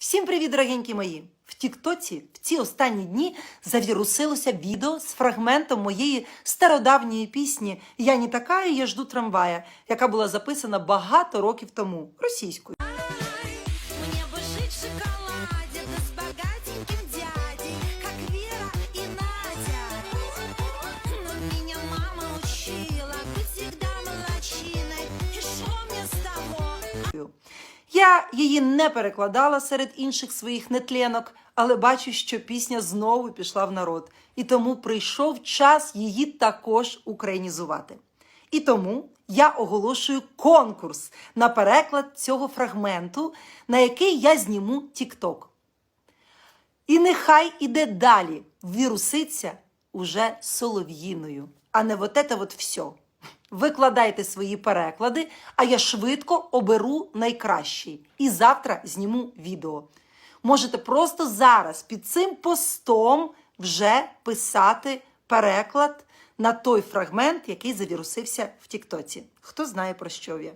Всім привіт, дорогенькі мої! В Тіктоці в ці останні дні завірусилося відео з фрагментом моєї стародавньої пісні Я не така, я жду трамвая, яка була записана багато років тому російською. Я її не перекладала серед інших своїх нетленок, але бачу, що пісня знову пішла в народ, і тому прийшов час її також українізувати. І тому я оголошую конкурс на переклад цього фрагменту, на який я зніму TikTok. І нехай іде далі, віруситься уже солов'їною, а не вот это вот все. Викладайте свої переклади, а я швидко оберу найкращий. І завтра зніму відео. Можете просто зараз під цим постом вже писати переклад на той фрагмент, який завірусився в Тіктоці. Хто знає про що я.